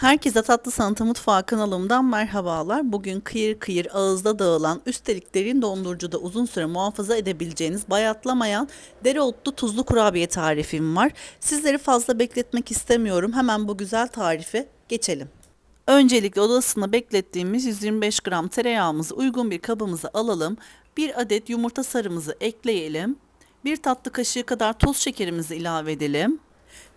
Herkese Tatlı Sanatı Mutfağı kanalımdan merhabalar. Bugün kıyır kıyır ağızda dağılan, üstelik derin dondurucuda uzun süre muhafaza edebileceğiniz bayatlamayan dereotlu tuzlu kurabiye tarifim var. Sizleri fazla bekletmek istemiyorum. Hemen bu güzel tarife geçelim. Öncelikle odasında beklettiğimiz 125 gram tereyağımızı uygun bir kabımıza alalım. Bir adet yumurta sarımızı ekleyelim. Bir tatlı kaşığı kadar toz şekerimizi ilave edelim.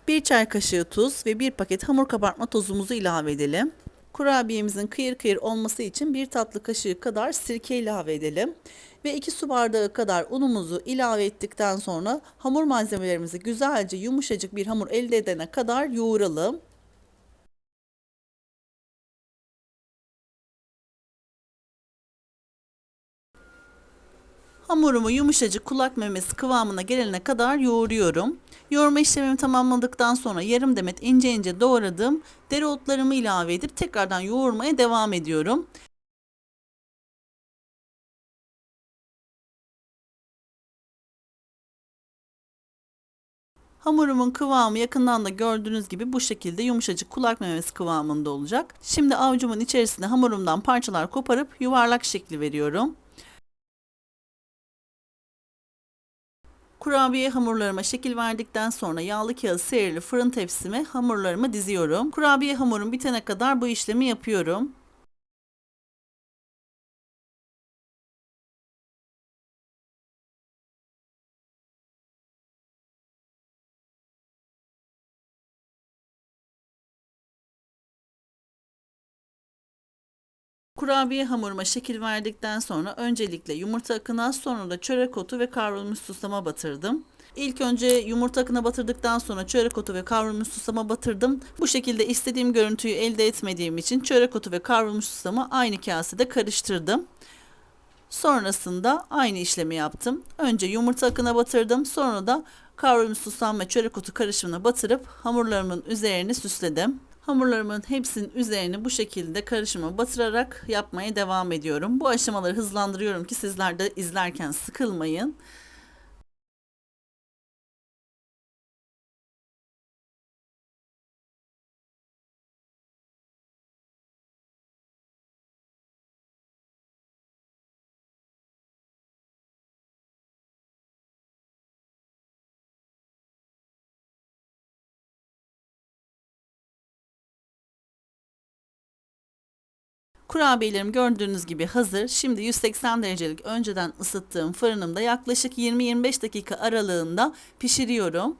1 çay kaşığı tuz ve 1 paket hamur kabartma tozumuzu ilave edelim. Kurabiyemizin kıyır kıyır olması için 1 tatlı kaşığı kadar sirke ilave edelim. Ve 2 su bardağı kadar unumuzu ilave ettikten sonra hamur malzemelerimizi güzelce yumuşacık bir hamur elde edene kadar yoğuralım. Hamurumu yumuşacık kulak memesi kıvamına gelene kadar yoğuruyorum. Yoğurma işlemimi tamamladıktan sonra yarım demet ince ince doğradığım dereotlarımı ilave edip tekrardan yoğurmaya devam ediyorum. Hamurumun kıvamı yakından da gördüğünüz gibi bu şekilde yumuşacık kulak memesi kıvamında olacak. Şimdi avucumun içerisine hamurumdan parçalar koparıp yuvarlak şekli veriyorum. Kurabiye hamurlarıma şekil verdikten sonra yağlı kağıt serili fırın tepsime hamurlarımı diziyorum. Kurabiye hamurum bitene kadar bu işlemi yapıyorum. Kurabiye hamuruma şekil verdikten sonra öncelikle yumurta akına sonra da çörek otu ve kavrulmuş susama batırdım. İlk önce yumurta akına batırdıktan sonra çörek otu ve kavrulmuş susama batırdım. Bu şekilde istediğim görüntüyü elde etmediğim için çörek otu ve kavrulmuş susamı aynı kasede karıştırdım. Sonrasında aynı işlemi yaptım. Önce yumurta akına batırdım. Sonra da kavrulmuş susam ve çörek otu karışımına batırıp hamurlarımın üzerini süsledim. Hamurlarımın hepsinin üzerine bu şekilde karışıma batırarak yapmaya devam ediyorum. Bu aşamaları hızlandırıyorum ki sizler de izlerken sıkılmayın. Kurabiyelerim gördüğünüz gibi hazır. Şimdi 180 derecelik önceden ısıttığım fırınımda yaklaşık 20-25 dakika aralığında pişiriyorum.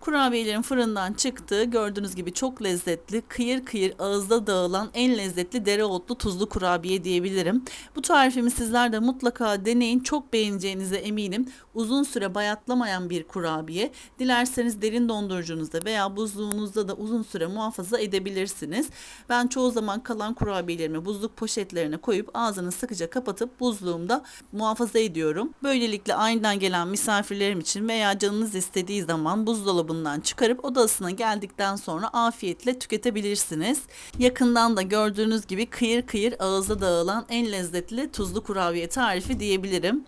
Kurabiyelerin fırından çıktığı gördüğünüz gibi çok lezzetli, kıyır kıyır ağızda dağılan en lezzetli dereotlu tuzlu kurabiye diyebilirim. Bu tarifimi sizler de mutlaka deneyin. Çok beğeneceğinize eminim. Uzun süre bayatlamayan bir kurabiye. Dilerseniz derin dondurucunuzda veya buzluğunuzda da uzun süre muhafaza edebilirsiniz. Ben çoğu zaman kalan kurabiyelerimi buzluk poşetlerine koyup ağzını sıkıca kapatıp buzluğumda muhafaza ediyorum. Böylelikle aniden gelen misafirlerim için veya canınız istediği zaman buzdolabında buzdolabından çıkarıp odasına geldikten sonra afiyetle tüketebilirsiniz. Yakından da gördüğünüz gibi kıyır kıyır ağızda dağılan en lezzetli tuzlu kurabiye tarifi diyebilirim.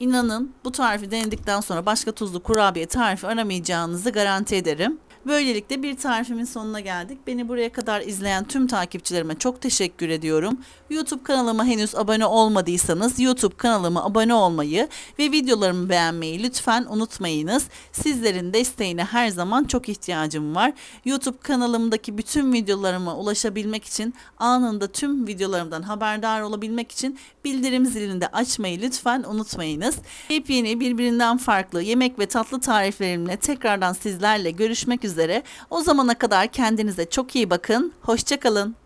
İnanın bu tarifi denedikten sonra başka tuzlu kurabiye tarifi aramayacağınızı garanti ederim. Böylelikle bir tarifimin sonuna geldik. Beni buraya kadar izleyen tüm takipçilerime çok teşekkür ediyorum. YouTube kanalıma henüz abone olmadıysanız YouTube kanalıma abone olmayı ve videolarımı beğenmeyi lütfen unutmayınız. Sizlerin desteğine her zaman çok ihtiyacım var. YouTube kanalımdaki bütün videolarıma ulaşabilmek için anında tüm videolarımdan haberdar olabilmek için bildirim zilini de açmayı lütfen unutmayınız. Yepyeni birbirinden farklı yemek ve tatlı tariflerimle tekrardan sizlerle görüşmek üzere. O zamana kadar kendinize çok iyi bakın. Hoşçakalın.